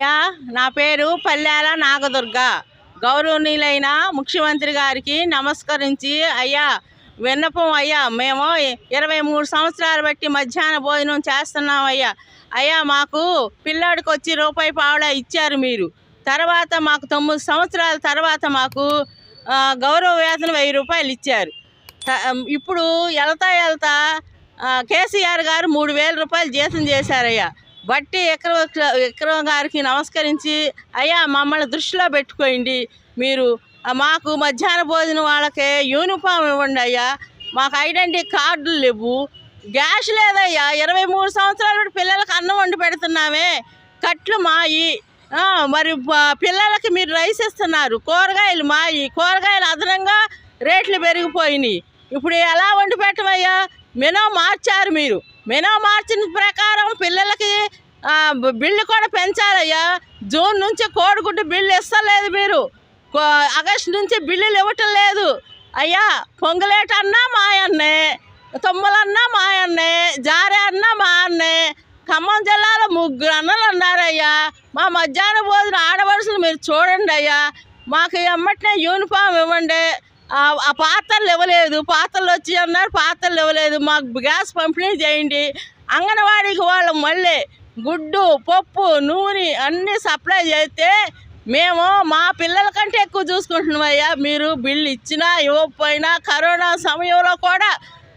అయ్యా నా పేరు పల్లెల నాగదుర్గ. గౌరవనీయులైన ముఖ్యమంత్రి గారికి నమస్కరించి అయ్యా విన్నపం అయ్యా మేము ఇరవై మూడు సంవత్సరాలు బట్టి మధ్యాహ్న భోజనం చేస్తున్నాం అయ్యా. అయ్యా మాకు పిల్లాడికి వచ్చి రూపాయి పావడా ఇచ్చారు మీరు. తర్వాత మాకు తొమ్మిది సంవత్సరాల తర్వాత మాకు గౌరవ వేతనం వెయ్యి రూపాయలు ఇచ్చారు. ఇప్పుడు వెళ్తా వెళ్తా కేసీఆర్ గారు మూడు వేల రూపాయలు జీతం చేశారయ్యా. బట్టి ఎకరం విక్రమ గారికి నమస్కరించి అయ్యా మమ్మల్ని దృష్టిలో పెట్టుకోండి. మీరు మాకు మధ్యాహ్న భోజనం వాళ్ళకే యూనిఫామ్ ఇవ్వండి అయ్యా. మాకు ఐడెంటిటీ కార్డులు లేవు. గ్యాస్ లేదయ్యా. ఇరవై మూడు సంవత్సరాలు పిల్లలకు అన్నం వండి పెడుతున్నామే. కట్లు మాయి. మరి పిల్లలకి మీరు రైస్ ఇస్తున్నారు. కూరగాయలు మాయి. కూరగాయలు అదనంగా రేట్లు పెరిగిపోయినాయి. ఇప్పుడు ఎలా వండి పెట్టమయ్యా? మెనో మార్చారు మీరు. మెనో మార్చిన ప్రకారం పిల్లలకి బిల్లు కూడా పెంచాలయ్యా. జూన్ నుంచి కోడిగుడ్డు బిల్లు ఇస్తలేదు మీరు. ఆగస్ట్ ఆగస్టు నుంచి బిల్లులు ఇవ్వటం లేదు. అయ్యా పొంగలేటన్నా మాయన్నే తొమ్మలన్నా మాయన్నే జారే అన్నా మా అన్నే ఖమ్మం జిల్లాలో ముగ్గురు అన్నలు ఉన్నారయ్యా. మా మధ్యాహ్న భోజనం ఆడవలసిన మీరు చూడండి అయ్యా. మాకు ఎమ్మటనే యూనిఫామ్ ఇవ్వండి. ఆ పాత్రలు ఇవ్వలేదు పాత్రలు వచ్చి అన్నారు పాత్రలు ఇవ్వలేదు మాకు గ్యాస్ పంపిణీ చేయండి. అంగన్వాడీకి వాళ్ళు మళ్ళీ గుడ్డు పప్పు నూనె అన్నీ సప్లై చేస్తే మేము మా పిల్లల కంటే ఎక్కువ చూసుకుంటున్నాం అయ్యా. మీరు బిల్లు ఇచ్చినా ఇవ్వకపోయినా కరోనా సమయంలో కూడా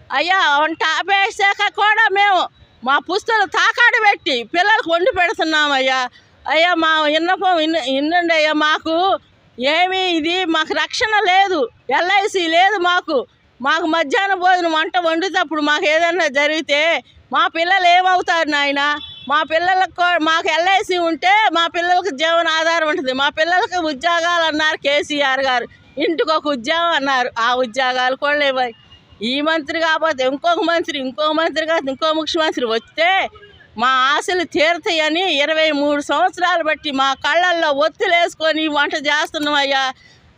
అయ్యా వంట ఆపేసాక కూడా మేము మా పుస్తలు తాకాడు పెట్టి పిల్లలకు వండి పెడుతున్నామయ్యా అయ్యా. మా విన్నపం ఇన్ ఇన్నండి అయ్యా. మాకు ఏమీ ఇది? మాకు రక్షణ లేదు. ఎల్ఐసి లేదు మాకు. మాకు మధ్యాహ్న భోజనం వంట వండుతప్పుడు మాకు ఏదైనా జరిగితే మా పిల్లలు ఏమవుతారు నాయన? మా పిల్లలకు మాకు ఎల్ఐసి ఉంటే మా పిల్లలకు జీవన ఆధారం ఉంటుంది. మా పిల్లలకి ఉద్యోగాలు అన్నారు కేసీఆర్ గారు. ఇంటికి ఒక ఉద్యోగం అన్నారు. ఆ ఉద్యోగాలు కూడా లేవాయి ఈ మంత్రి కాకపోతే ఇంకొక మంత్రి ఇంకొక మంత్రి కాదు ఇంకో ముఖ్యమంత్రి వస్తే మా ఆశలు తీరుతాయని ఇరవై మూడు సంవత్సరాలు బట్టి మా కళ్ళల్లో ఒత్తిలేసుకొని వంట చేస్తున్నాం అయ్యా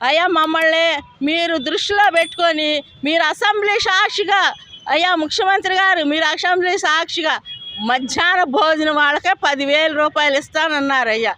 అయ్యా మమ్మల్ని మీరు దృష్టిలో పెట్టుకొని మీరు అసెంబ్లీ సాక్షిగా అయ్యా ముఖ్యమంత్రి గారు మీరు అసెంబ్లీ సాక్షిగా మధ్యాహ్న భోజనం వాళ్ళకే పదివేల రూపాయలు ఇస్తానన్నారు అయ్యా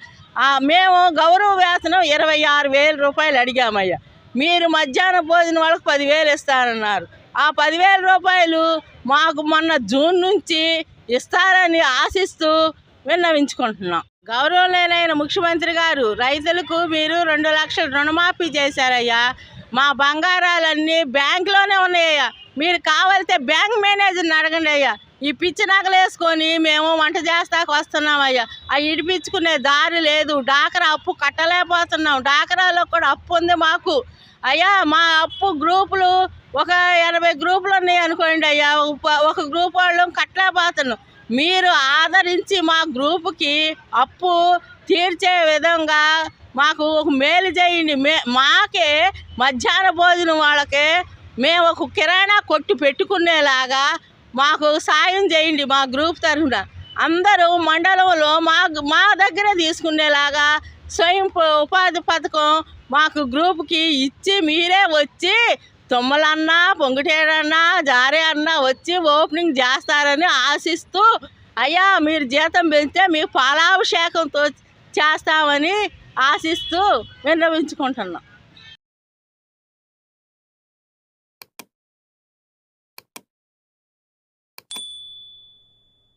మేము గౌరవ వేతనం ఇరవై ఆరు వేల రూపాయలు అడిగామయ్యా. మీరు మధ్యాహ్న భోజనం వాళ్ళకి పదివేలు ఇస్తానన్నారు. ఆ పదివేల రూపాయలు మాకు మొన్న జూన్ నుంచి ఇస్తారని ఆశిస్తూ విన్నవించుకుంటున్నాం. గౌరవలేనైన ముఖ్యమంత్రి గారు రైతులకు మీరు రెండు లక్షలు రుణమాఫీ చేశారయ్యా. మా బంగారాలన్నీ బ్యాంకులోనే ఉన్నాయ్యా మీరు కావాలితే బ్యాంక్ మేనేజర్ని అడగండి అయ్యా. ఈ పిచ్చి నగలు వేసుకొని మేము వంట చేస్తాకు వస్తున్నామయ్యా. ఆ ఇడిపించుకునే దారి లేదు. డాకరా అప్పు కట్టలేకపోతున్నాం. డాకరాలో కూడా అప్పు ఉంది మాకు. అయ్యా మా అప్పు గ్రూపులు ఒక ఎనభై గ్రూపులు ఉన్నాయి అనుకోండి అయ్యా. ఒక ప- వాళ్ళం గ్రూప్ వాళ్ళు కట్టలేకపోతున్నాం మీరు ఆదరించి మా గ్రూపుకి అప్పు తీర్చే విధంగా మాకు ఒక మేలు చేయండి. మే మాకే మధ్యాహ్న భోజనం వాళ్ళకే మేము ఒక కిరాణా కొట్టు పెట్టుకునేలాగా మాకు సాయం చేయండి మా గ్రూప్ తరఫున. అందరూ మండలంలో మా మా దగ్గర తీసుకునేలాగా స్వయం ఉపాధి పథకం మాకు గ్రూప్కి ఇచ్చి మీరే వచ్చి తుమ్మలన్నా పొంగుటేరన్నా జారే అన్నా వచ్చి ఓపెనింగ్ చేస్తారని ఆశిస్తూ అయ్యా మీరు జీతం పెంచితే మీ పాలాభిషేకంతో చేస్తామని ఆశిస్తూ విన్నవించుకుంటున్నాం.